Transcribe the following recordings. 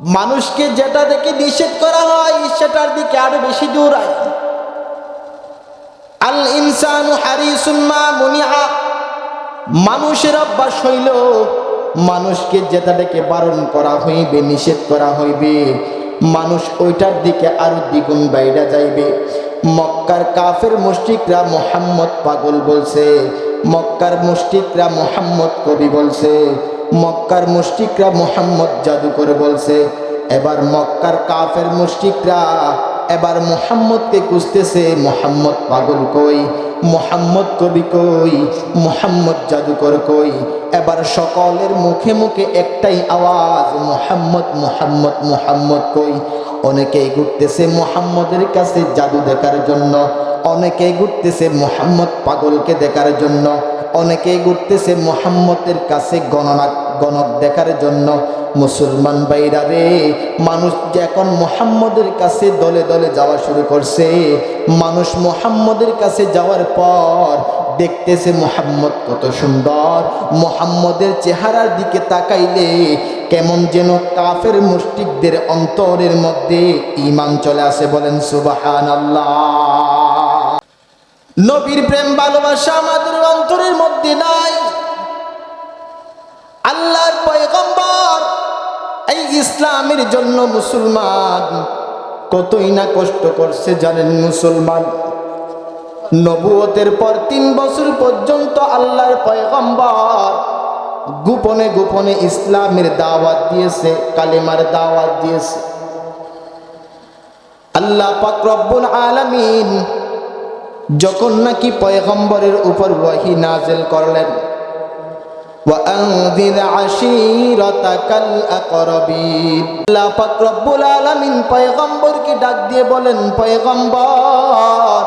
মানুষকে যেটা দেখে নিষেধ করা হয়, সেটার দিকে আরও বেশি দৌড়ায় আল ইনসানু হারিসুম্মা মুনিহা। মানুষের অভ্যাস হইল, মানুষকে যেটা ডেকে বারণ করা হইবে, নিষেধ করা হইবে, মানুষ ওইটার দিকে আরও দ্বিগুণ বাইরা যাইবে। মক্কার কাফের মুশরিকরা মোহাম্মদ পাগল বলছে, মক্কার মুশরিকরা মোহাম্মদ কবি বলছে মক্কার মুষ্টিকরা মোহাম্মদ জাদুকর বলছে, এবার মক্কার কাফের মুশরিকরা এবার মোহাম্মদকে খুঁজতেছে, মোহাম্মদ পাগল কই, মোহাম্মদ কবি কই, মোহাম্মদ জাদুকর কই? এবার সকলের মুখে মুখে একটাই আওয়াজ, মোহাম্মদ মোহাম্মদ মোহাম্মদ কই? অনেকেই ঘুরতেছে মোহাম্মদের কাছে জাদু দেখার জন্য, অনেকেই ঘুরতেছে মোহাম্মদ পাগলকে দেখার জন্য। অনেকেই ঘুরতেছে মোহাম্মদের কাছে গণনা গণক দেখার জন্য। মুসলমান বাইরা রে, মানুষ এখন মোহাম্মদের কাছে দলে দলে যাওয়া শুরু করছে, মানুষ মোহাম্মদের কাছে যাওয়ার পর দেখতেছে মোহাম্মদ কত সুন্দর। মোহাম্মদের চেহারার দিকে তাকাইলে কেমন যেন কাফের মুষ্টিকদের অন্তরের মধ্যে ইমান চলে আসে বলেন সুবাহান আল্লাহ নবীর প্রেম, ভালোবাসা আমাদের অন্তরের ইসলামের জন্য মুসলমান। কতই না কষ্ট করছে জানেন মুসলমান। নবুয়তের পর তিন বছর পর্যন্ত আল্লাহর পয়গম্বর গোপনে গোপনে ইসলামের দাওয়াত দিয়েছে, কালেমার দাওয়াত দিয়েছে। আল্লাহ পাক রব্বুল আলামিন যখন নাকি পয়গম্বরের উপর ওয়াহি নাজেল করলেন وأنذر عشيرتك الأقربين আল্লাহ পাক রব্বুল আলামিন পয়গম্বরকে ডাক দিয়ে বলেন পয়গম্বর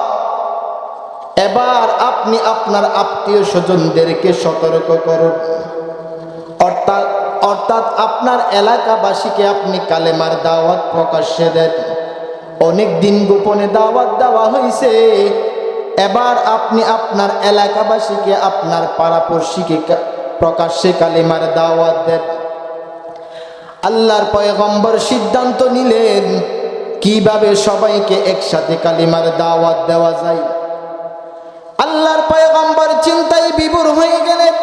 এবার আপনি আপনার আত্মীয় স্বজনদেরকে সতর্ক করুন অর্থাৎ অর্থাৎ আপনার এলাকাবাসীকে আপনি কালেমার দাওয়াত প্রকাশ্যে দেন অনেক দিন গোপনে দাওয়াত দেওয়া হয়েছে এবার আপনি আপনার এলাকাবাসীকে আপনার পাড়াপড়শিকে কা- প্রকাশ্যে কালেমার দাওয়াত দেন। আল্লাহর পয়গম্বর সিদ্ধান্ত নিলেন, কীভাবে সবাইকে একসাথে কালিমার দাওয়াত দেওয়া যায়। আল্লাহর পয়গম্বর চিন্তায় বিভোর হয়ে গেলেন,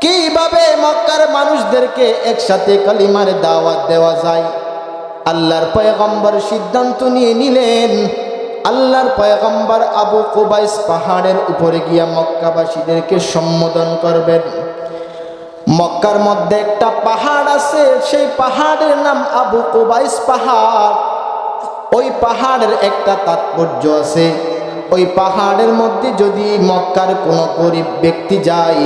কীভাবে মক্কার মানুষদেরকে একসাথে কালিমার দাওয়াত দেওয়া যায়। আল্লাহর পয়গম্বর সিদ্ধান্ত নিয়ে নিলেন আল্লাহর পয়গম্বর আবু কুবাইস পাহাড়ের উপরে গিয়া মক্কাবাসীদেরকে সম্বোধন করবেন। মক্কার মধ্যে একটা পাহাড় আছে, সেই পাহাড়ের নাম আবু কুবাইস পাহাড়। ওই পাহাড়ের একটা তাৎপর্য আছে, ওই পাহাড়ের মধ্যে যদি মক্কার কোনো গরিব ব্যক্তি যায়,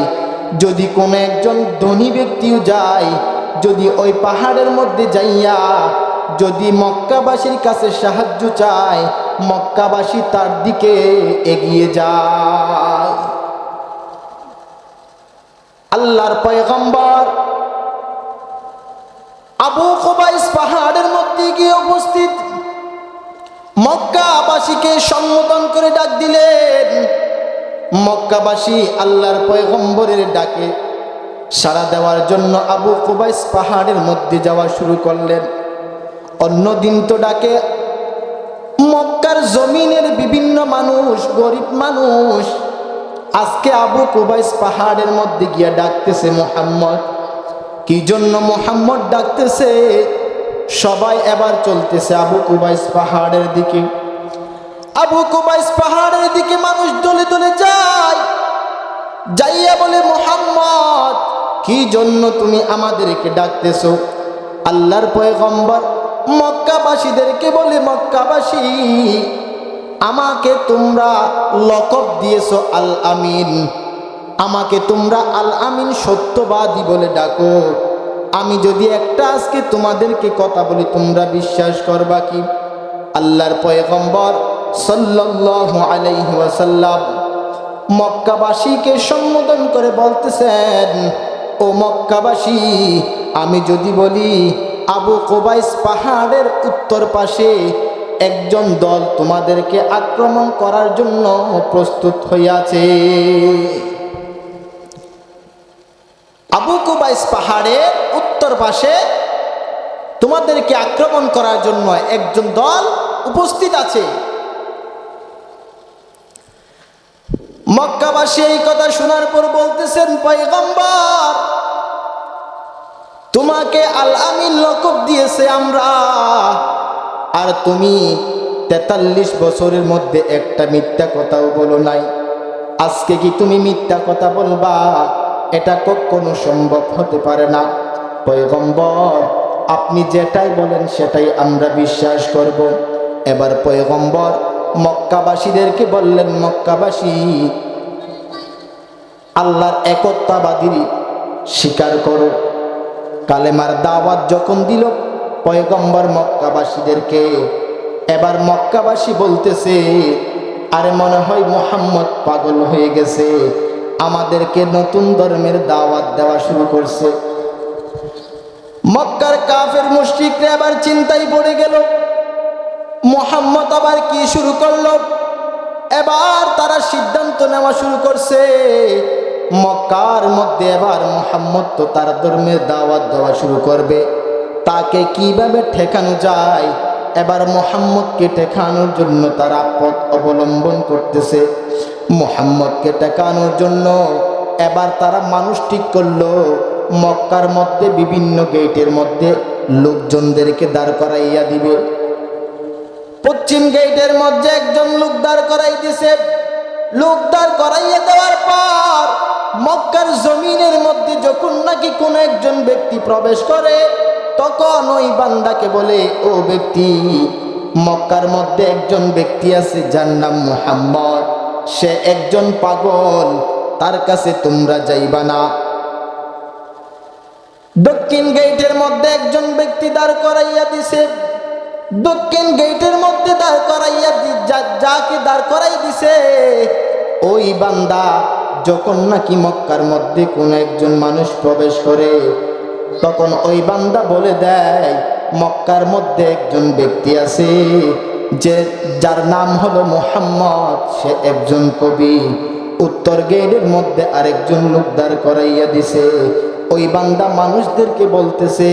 যদি কোনো একজন ধনী ব্যক্তিও যায়, যদি ওই পাহাড়ের মধ্যে যাইয়া যদি মক্কাবাসীর কাছে সাহায্য চায়, মক্কাবাসী তার দিকে এগিয়ে যায়। আল্লাহর পয়গম্বর আবু কুবাইস পাহাড়ের মধ্যে গিয়ে উপস্থিত। মক্কাবাসীকে সম্বোধন করে ডাক দিলেন। মক্কাবাসী আল্লাহর পয়গম্বরের ডাকে সাড়া দেওয়ার জন্য আবু কুবাইস পাহাড়ের মধ্যে যাওয়া শুরু করলেন। অন্য দিন তো ডাকে, মক্কার জমিনের বিভিন্ন মানুষ, গরিব মানুষ। আজকে আবু কুবাইস পাহাড়ের মধ্যে গিয়া ডাকতেছে মোহাম্মদ। কি জন্য মোহাম্মদ ডাকতেছে? সবাই এবার চলতেছে আবু কুবাইস পাহাড়ের দিকে। আবু কুবাইস পাহাড়ের দিকে মানুষ দলে দলে যায়। যাইয়া বলে, মোহাম্মদ, কি জন্য তুমি আমাদেরকে ডাকতেছো? আল্লাহর পয়গম্বর মক্কাবাসীদেরকে বলে, মক্কাবাসী, আমাকে তোমরা লকব দিয়েছ আল আমিন আমাকে তোমরা আল আমিন সত্যবাদী বলে ডাকো। আমি যদি একটা আজকে তোমাদেরকে কথা বলি, তোমরা বিশ্বাস করবা কি? আল্লাহর পয়গম্বর সাল্লাল্লাহু আলাইহি ওয়াসাল্লাম মক্কাবাসীকে সম্বোধন করে বলতেছেন, ও মক্কাবাসী, আমি যদি বলি আবু কোবাইস পাহাড়ের উত্তর পাশে একজন দল তোমাদেরকে আক্রমণ করার জন্য প্রস্তুত হইয়াছে। আবু কুবাইস পাহাড়ের উত্তর পাশে তোমাদেরকে আক্রমণ করার জন্য একজন দল উপস্থিত আছে। মক্কাবাসী এই কথা শোনার পর বলতেছেন, পয়গম্বর তোমাকে আল আমিন লকব দিয়েছে আমরা। আর তুমি তেতাল্লিশ বছরের মধ্যে একটা মিথ্যা কথাও বলো নাই। আজকে কি তুমি মিথ্যা কথা বলবা? এটা কখনো সম্ভব হতে পারে না। পয়গম্বর, আপনি যেটাই বলেন সেটাই আমরা বিশ্বাস করব। এবার পয়গম্বর, মক্কাবাসীদেরকে বললেন, মক্কাবাসী, আল্লাহর একত্বাবাদী স্বীকার করো। কালেমার দাওয়াত যখন দিল পয়গম্বর মক্কাবাসীদেরকে, এবার মক্কাবাসী বলতেছে, আরে মনে হয় মোহাম্মদ পাগল হয়ে গেছে, আমাদেরকে নতুন ধর্মের দাওয়াত দেওয়া শুরু করছে। মক্কার কাফের মুশরিকরা আবার চিন্তায় পড়ে গেল, মোহাম্মদ আবার কি শুরু করল? এবার তারা সিদ্ধান্ত নেওয়া শুরু করছে মক্কার মধ্যে এবার মোহাম্মদ তো তার ধর্মের দাওয়াত দেওয়া শুরু করবে। তাকে কীভাবে ঠেকানো যায়? এবার মোহাম্মদকে ঠেকানোর জন্য তারা পথ অবলম্বন করতেছে। মোহাম্মদকে ঠেকানোর জন্য এবার তারা মানুষ ঠিক করল। মক্কার মধ্যে বিভিন্ন গেটের মধ্যে লোকজনদেরকে দাঁড় করাইয়া দিবে। পশ্চিম গেটের মধ্যে একজন লোক দাঁড় করাই দিছে লোক দাঁড় করাইয়া দেওয়ার পর মক্কার জমিনের মধ্যে যখন নাকি কোন একজন ব্যক্তি প্রবেশ করে, তখন ওই বান্দাকে বলে, ও ব্যক্তি, মক্কার মধ্যে একজন ব্যক্তি আছে যার নাম মুহাম্মদ। সে একজন পাগল, তার কাছে তোমরা যাইবা না। দক্ষিণ গেটের মধ্যে একজন ব্যক্তি দাঁড় করাইয়া দিছে। দক্ষিণ গেটের মধ্যে দাঁড় করাইয়া যাকে দাঁড় করাই দিছে, ওই বান্দা যখন নাকি মক্কার মধ্যে কোন একজন মানুষ প্রবেশ করে, তখন ওই বান্দা বলে দেয়, মক্কার মধ্যে একজন ব্যক্তি আছে, যে, যার নাম হলো মোহাম্মদ, সে একজন কবি। উত্তর গেটের মধ্যে আরেকজন লোক দাঁড় করাইয়া দিছে। ওই বান্দা মানুষদেরকে বলতেছে,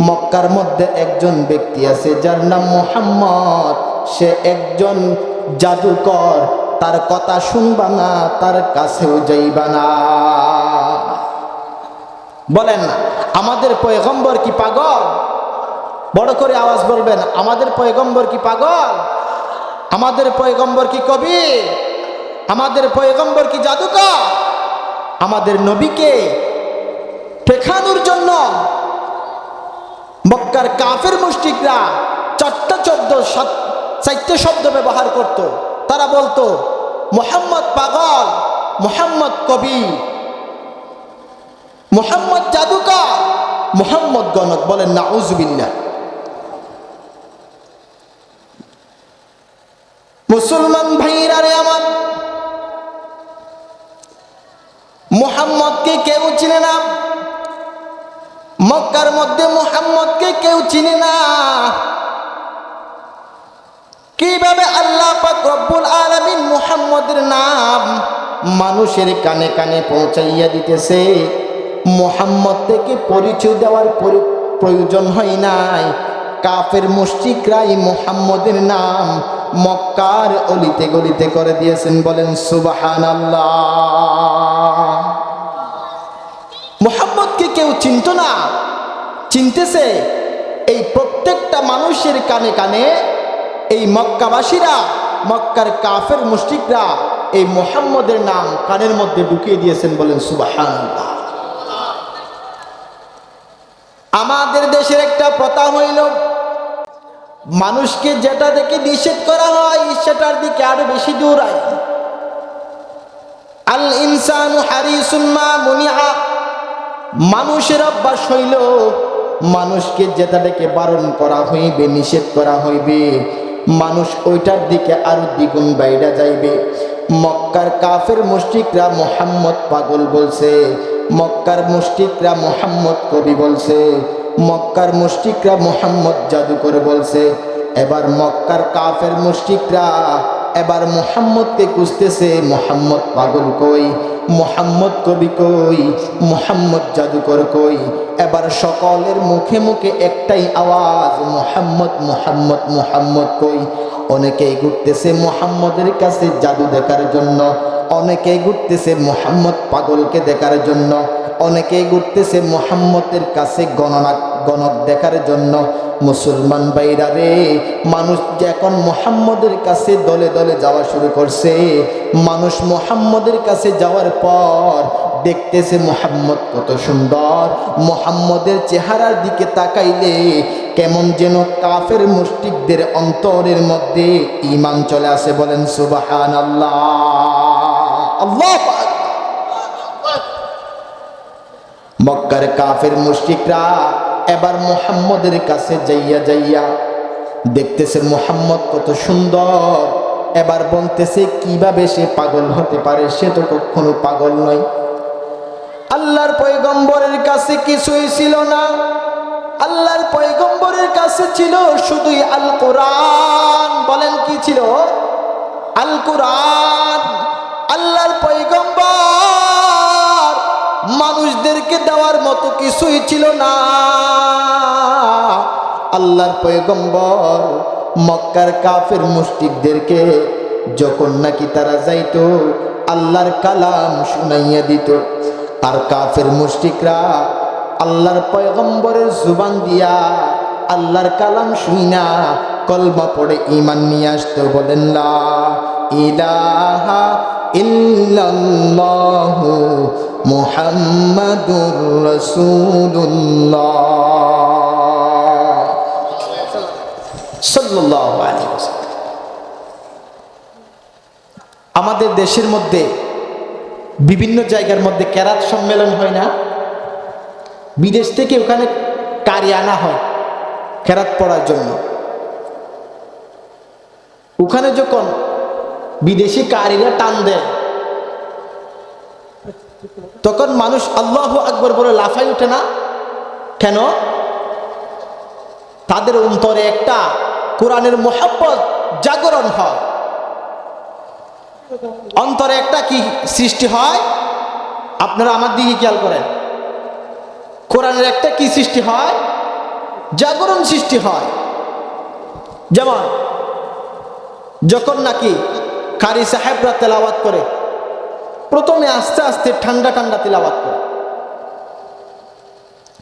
মক্কার মধ্যে একজন ব্যক্তি আছে, যার নাম মোহাম্মদ, সে একজন জাদুকর তার কথা শুনবা না, তার কাছেও যাইবা না। বলেন আমাদের পয়গম্বর কি পাগল? বড় করে আওয়াজ বলবেন, আমাদের পয়গম্বর কি পাগল? আমাদের পয়গম্বর কি কবি আমাদের পয়গম্বর কি জাদুকর? আমাদের নবীকে ঠেকানোর জন্য মক্কার কাফের মুষ্টিকরা চারটা সাত- চারটে শব্দ ব্যবহার করত। তারা বলতো, মোহাম্মদ পাগল, মোহাম্মদ কবি, মোহাম্মদ জাদুকর, মোহাম্মদ গণক। বলেন না উজবিল্লা মুসলমান ভাইরা রে আমার, মোহাম্মদকে কেউ চিনে না, মক্কার মধ্যে মোহাম্মদকে কেউ চিনে না। কীভাবে আল্লাহ পাক রব্বুল আলামিন মুহাম্মদের নাম মানুষের কানে কানে পৌঁছাইয়া দিতেছে? মোহাম্মদ থেকে পরিচয় দেওয়ার প্রয়োজন হয় নাই। কাফের মুশরিকরাই মোহাম্মদের নাম মক্কার অলিতে গলিতে করে দিয়েছেন। বলেন, সুবহানাল্লাহ। মোহাম্মদকে কেউ চিনত না। চিনতেছে, এই প্রত্যেকটা মানুষের কানে কানে এই মক্কাবাসীরা, মক্কার কাফের মুশরিকরা এই মোহাম্মদের নাম কানের মধ্যে ঢুকিয়ে দিয়েছেন বলেন সুবাহান আমাদের দেশের একটা প্রথা হইল, মানুষকে যেটা দেখে নিষেধ করা হয়, সেটার দিকে আরও বেশি দৌড়ায় আল ইনসানু মানুষের অভ্যাস হইল, মানুষকে যেটা ডেকে বারণ করা হইবে, নিষেধ করা হইবে মানুষ ওইটার দিকে আরও দ্বিগুণ বাইরা যাইবে। মক্কার কাফের মুষ্টিকরা মোহাম্মদ পাগল বলছে, মক্কার মুষ্টিকরা মোহাম্মদ কবি বলছে, মক্কার মুশরিকরা মোহাম্মদ জাদুকর বলছে। এবার মক্কার কাফের মুশরিকরা এবার মোহাম্মদকে খুঁজতেছে, মোহাম্মদ পাগল কই? মোহাম্মদ কবি কই? মোহাম্মদ জাদুকর কই? এবার সকলের মুখে মুখে একটাই আওয়াজ, মোহাম্মদ মোহাম্মদ মোহাম্মদ কই? অনেকেই ঘুরতেছে মোহাম্মদের কাছে জাদু দেখার জন্য, অনেকেই ঘুরতেছে মোহাম্মদ পাগলকে দেখার জন্য। অনেকেই ঘুরতেছে মোহাম্মদের কাছে গণনা গণক দেখার জন্য। মুসলমান বাইরা রে, মানুষ এখন মোহাম্মদের কাছে দলে দলে যাওয়া শুরু করছে, মানুষ মোহাম্মদের কাছে যাওয়ার পর দেখতেছে মোহাম্মদ কত সুন্দর। মোহাম্মদের চেহারার দিকে তাকাইলে কেমন যেন কাফের মুষ্টিকদের অন্তরের মধ্যে ইমান চলে আসে বলেন সুবাহান আল্লাহ আল্লাহ মক্কার কাফের মুশরিকরা এবার মোহাম্মদের কাছে যাইয়া যাইয়া দেখতেছে মোহাম্মদ কত সুন্দর। এবার বলতেছে, কীভাবে সে পাগল হতে পারে? সে তো কখনো পাগল নয়। আল্লাহর পয়গম্বরের কাছে কিছুই ছিল না। আল্লাহর পয়গম্বরের কাছে ছিল শুধুই আল কোরআন বলেন কি ছিল? আল কোরআন আল্লাহর পয়গম্বর মানুষদেরকে দেওয়ার মতো কিছুই ছিল না। আল্লাহর পয়গম্বর মক্কার কাফের মুষ্টিকদেরকে যখন নাকি তারা যাইতো, আল্লাহর কালাম শুনাইয়া দিত। আর কাফের মুষ্টিকরা আল্লাহর পয়গম্বরের জুবান দিয়া আল্লাহর কালাম শুইনা কলমা পড়ে ইমান নিয়ে আসতো, বলেন ইলাহা ইল্লাল্লাহু মুহাম্মাদুর আলাইহি ওয়াসাল্লাম। আমাদের দেশের মধ্যে, বিভিন্ন জায়গার মধ্যে ক্যারাত সম্মেলন হয় না? বিদেশ থেকে ওখানে কারি আনা হয় ক্যারাত পড়ার জন্য। ওখানে যখন বিদেশি কারিরা টান দেয় তখন মানুষ আল্লাহ আকবর বলে লাফাই ওঠে না? কেন? তাদের অন্তরে একটা কোরআনের মোহাব্বত জাগরণ হয়। অন্তরে একটা কি সৃষ্টি হয়? আপনারা আমার দিকে খেয়াল করেন। কোরআনের একটা কি সৃষ্টি হয়? জাগরণ সৃষ্টি হয়। যেমন, যখন নাকি কারি সাহেবরা তেলাওয়াত করে প্রথমে আস্তে আস্তে ঠান্ডা ঠান্ডা তেলাওয়াত করে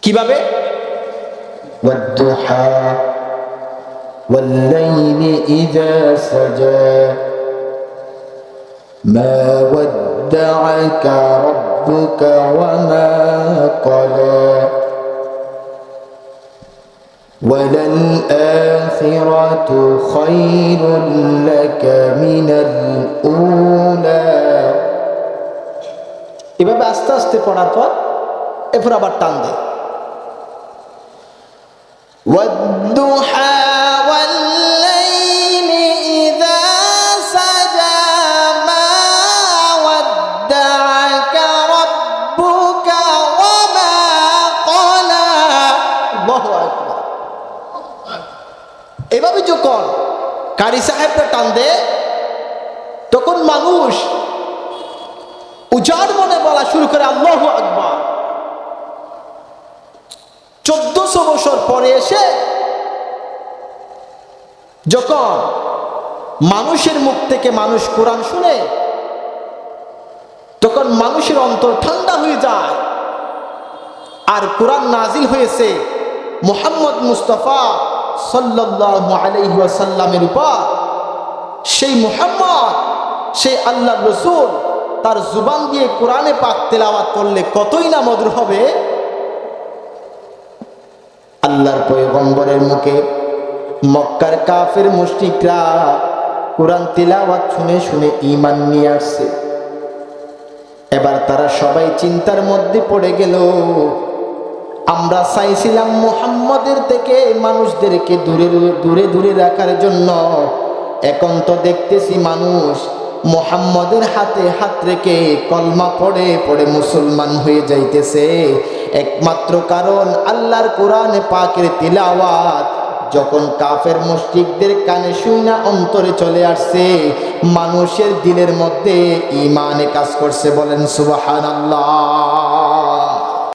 কিভাবে والضحى والليل إذا سجى ما ودعك ربك وما قلى وللآخرة خير لك من الأولى এরপর আস্তে আস্তে পড়ার পর এরপর আবার টান দেয়। এভাবে যখন কারি সাহেবটা টান দে তখন মানুষ উজাড় মনে বলা শুরু করে আল্লাহ আকবার। চোদ্দশো বছর পরে এসে যখন মানুষের মুখ থেকে মানুষ কোরআন শুনে, তখন মানুষের অন্তর ঠান্ডা হয়ে যায়। আর কোরআন নাজিল হয়েছে মোহাম্মদ মুস্তফা সাল্লাল্লাহু আলাইহি ওয়াসাল্লামের উপর। সেই মোহাম্মদ, সেই আল্লাহ রসুল তার জুবান দিয়ে কোরআনে পাক তেলাওয়াত করলে কতই না মধুর হবে? আল্লাহর পয়গম্বরের মুখে মক্কার কাফের মুশরিকরা কোরআন তিলাওয়াত শুনে শুনে ঈমান নিয়ে আসছে। এবার তারা সবাই চিন্তার মধ্যে পড়ে গেল, আমরা চাইছিলাম মোহাম্মদের থেকে মানুষদেরকে দূরে দূরে দূরে রাখার জন্য, এখন তো দেখতেছি মানুষ মোহাম্মদের হাতে হাত রেখে কলমা পড়ে পড়ে মুসলমান হয়ে যাইতেছে। একমাত্র কারণ আল্লাহর কোরআনে পাকের তিলাওয়াত, যখন কাফের মসজিদদের কানে শুনা অন্তরে চলে আসছে, মানুষের দিলের মধ্যে ইমানে কাজ করছে বলেন সুবহানাল্লাহ।